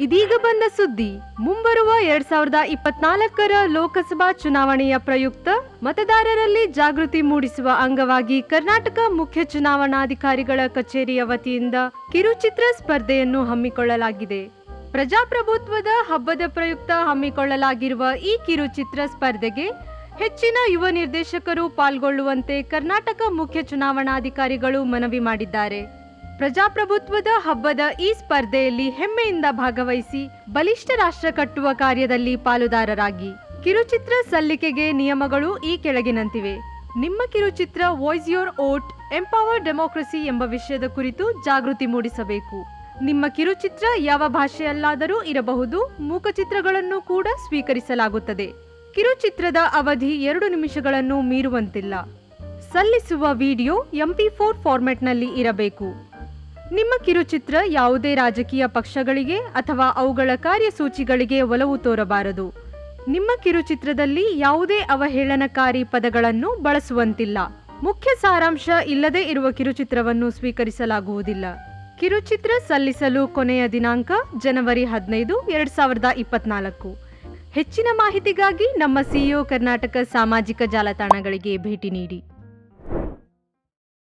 ಇದೀಗ ಬಂದ ಸುದ್ದಿ, ಮುಂಬರುವ ಎರಡ್ ಸಾವಿರದ ಇಪ್ಪತ್ನಾಲ್ಕರ ಲೋಕಸಭಾ ಚುನಾವಣೆಯ ಪ್ರಯುಕ್ತ ಮತದಾರರಲ್ಲಿ ಜಾಗೃತಿ ಮೂಡಿಸುವ ಅಂಗವಾಗಿ ಕರ್ನಾಟಕ ಮುಖ್ಯ ಚುನಾವಣಾಧಿಕಾರಿಗಳ ಕಚೇರಿಯ ವತಿಯಿಂದ ಕಿರುಚಿತ್ರ ಸ್ಪರ್ಧೆಯನ್ನು ಹಮ್ಮಿಕೊಳ್ಳಲಾಗಿದೆ. ಪ್ರಜಾಪ್ರಭುತ್ವದ ಹಬ್ಬದ ಪ್ರಯುಕ್ತ ಹಮ್ಮಿಕೊಳ್ಳಲಾಗಿರುವ ಈ ಕಿರುಚಿತ್ರ ಸ್ಪರ್ಧೆಗೆ ಹೆಚ್ಚಿನ ಯುವ ನಿರ್ದೇಶಕರು ಪಾಲ್ಗೊಳ್ಳುವಂತೆ ಕರ್ನಾಟಕ ಮುಖ್ಯ ಚುನಾವಣಾಧಿಕಾರಿಗಳು ಮನವಿ ಮಾಡಿದ್ದಾರೆ. ಪ್ರಜಾಪ್ರಭುತ್ವದ ಹಬ್ಬದ ಈ ಸ್ಪರ್ಧೆಯಲ್ಲಿ ಹೆಮ್ಮೆಯಿಂದ ಭಾಗವಹಿಸಿ ಬಲಿಷ್ಠ ರಾಷ್ಟ್ರ ಕಟ್ಟುವ ಕಾರ್ಯದಲ್ಲಿ ಪಾಲುದಾರರಾಗಿ. ಕಿರುಚಿತ್ರ ಸಲ್ಲಿಕೆಗೆ ನಿಯಮಗಳು ಈ ಕೆಳಗಿನಂತಿವೆ. ನಿಮ್ಮ ಕಿರುಚಿತ್ರ voice your vote empower democracy ಎಂಬ ವಿಷಯದ ಕುರಿತು ಜಾಗೃತಿ ಮೂಡಿಸಬೇಕು. ನಿಮ್ಮ ಕಿರುಚಿತ್ರ ಯಾವ ಭಾಷೆಯಲ್ಲಾದರೂ ಇರಬಹುದು, ಮೂಕಚಿತ್ರಗಳನ್ನು ಕೂಡ ಸ್ವೀಕರಿಸಲಾಗುತ್ತದೆ. ಕಿರುಚಿತ್ರದ ಅವಧಿ ಎರಡು ನಿಮಿಷಗಳನ್ನು ಮೀರುವಂತಿಲ್ಲ. ಸಲ್ಲಿಸುವ ವಿಡಿಯೋ ಎಂಪಿ ಫೋರ್ ಫಾರ್ಮೆಟ್ನಲ್ಲಿ ಇರಬೇಕು. ನಿಮ್ಮ ಕಿರುಚಿತ್ರ ಯಾವುದೇ ರಾಜಕೀಯ ಪಕ್ಷಗಳಿಗೆ ಅಥವಾ ಅವುಗಳ ಕಾರ್ಯಸೂಚಿಗಳಿಗೆ ಒಲವು ತೋರಬಾರದು. ನಿಮ್ಮ ಕಿರುಚಿತ್ರದಲ್ಲಿ ಯಾವುದೇ ಅವಹೇಳನಕಾರಿ ಪದಗಳನ್ನು ಬಳಸುವಂತಿಲ್ಲ. ಮುಖ್ಯ ಸಾರಾಂಶ ಇಲ್ಲದೆ ಇರುವ ಕಿರುಚಿತ್ರವನ್ನು ಸ್ವೀಕರಿಸಲಾಗುವುದಿಲ್ಲ. ಕಿರುಚಿತ್ರ ಸಲ್ಲಿಸಲು ಕೊನೆಯ ದಿನಾಂಕ ಜನವರಿ ಹದಿನೈದು, ಎರಡ್ ಸಾವಿರದ ಇಪ್ಪತ್ನಾಲ್ಕು. ಹೆಚ್ಚಿನ ಮಾಹಿತಿಗಾಗಿ ನಮ್ಮ ಸಿಇಒ ಕರ್ನಾಟಕ ಸಾಮಾಜಿಕ ಜಾಲತಾಣಗಳಿಗೆ ಭೇಟಿ ನೀಡಿ.